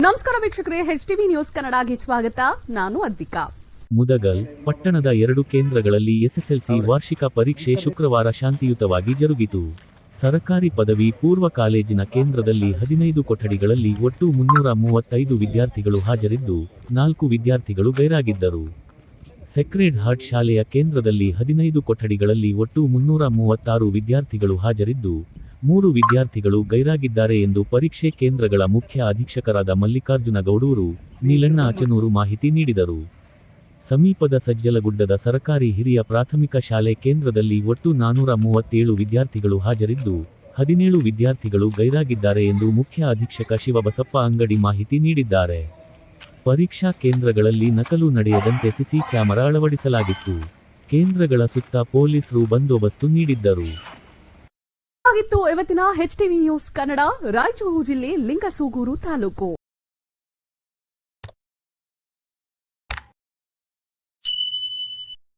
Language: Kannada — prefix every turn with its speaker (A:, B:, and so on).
A: ನಮಸ್ಕಾರ ವೀಕ್ಷಕರೇ ಎಚ್ ಟಿವಿ ನ್ಯೂಸ್ ಕನ್ನಡಗೆ ಸ್ವಾಗತ. ನಾನು ಅದ್ವಿಕಾ.
B: ಮುದಗಲ್ ಪಟ್ಟಣದ ಎರಡು ಕೇಂದ್ರಗಳಲ್ಲಿ ಎಸ್ಎಸ್ಎಲ್ಸಿ ವಾರ್ಷಿಕ ಪರೀಕ್ಷೆ ಶುಕ್ರವಾರ ಶಾಂತಿಯುತವಾಗಿ ಜರುಗಿತು. ಸರಕಾರಿ ಪದವಿ ಪೂರ್ವ ಕಾಲೇಜಿನ ಕೇಂದ್ರದಲ್ಲಿ ಹದಿನೈದು ಕೊಠಡಿಗಳಲ್ಲಿ ಒಟ್ಟು ಮುನ್ನೂರ ಮೂವತ್ತೈದು ವಿದ್ಯಾರ್ಥಿಗಳು ಹಾಜರಿದ್ದು ನಾಲ್ಕು ವಿದ್ಯಾರ್ಥಿಗಳು ಗೈರಾಗಿದ್ದರು ಸೆಕ್ರೆಡ್ ಹಾರ್ಟ್ ಶಾಲೆಯ ಕೇಂದ್ರದಲ್ಲಿ ಹದಿನೈದು ಕೊಠಡಿಗಳಲ್ಲಿ ಒಟ್ಟು ಮುನ್ನೂರ ಮೂವತ್ತಾರು ವಿದ್ಯಾರ್ಥಿಗಳು ಹಾಜರಿದ್ದು, ಮೂರು ವಿದ್ಯಾರ್ಥಿಗಳು ಗೈರಾಗಿದ್ದಾರೆ ಎಂದು ಪರೀಕ್ಷೆ ಕೇಂದ್ರಗಳ ಮುಖ್ಯ ಅಧೀಕ್ಷಕರಾದ ಮಲ್ಲಿಕಾರ್ಜುನ ಗೌಡೂರು, ನೀಲಣ್ಣ ಅಚನೂರು ಮಾಹಿತಿ ನೀಡಿದರು. ಸಮೀಪದ ಸಜ್ಜಲಗುಡ್ಡದ ಸರಕಾರಿ ಹಿರಿಯ ಪ್ರಾಥಮಿಕ ಶಾಲೆ ಕೇಂದ್ರದಲ್ಲಿ ಒಟ್ಟು ನಾನೂರ ಮೂವತ್ತೇಳು ವಿದ್ಯಾರ್ಥಿಗಳು ಹಾಜರಿದ್ದು, ಹದಿನೇಳು ವಿದ್ಯಾರ್ಥಿಗಳು ಗೈರಾಗಿದ್ದಾರೆ ಎಂದು ಮುಖ್ಯ ಅಧೀಕ್ಷಕ ಶಿವಬಸಪ್ಪ ಅಂಗಡಿ ಮಾಹಿತಿ ನೀಡಿದ್ದಾರೆ. ಪರೀಕ್ಷಾ ಕೇಂದ್ರಗಳಲ್ಲಿ ನಕಲು ನಡೆಯದಂತೆ ಸಿಸಿ ಕ್ಯಾಮೆರಾ ಅಳವಡಿಸಲಾಗಿತ್ತು. ಕೇಂದ್ರಗಳ ಸುತ್ತ ಪೊಲೀಸರು ಬಂದೋಬಸ್ತು ನೀಡಿದ್ದರು.
A: ಇವತ್ತಿನ H TV news Kannada, Raichur ಜಿಲ್ಲೆ ಲಿಂಗಸೂಗೂರು ತಾಲೂಕು.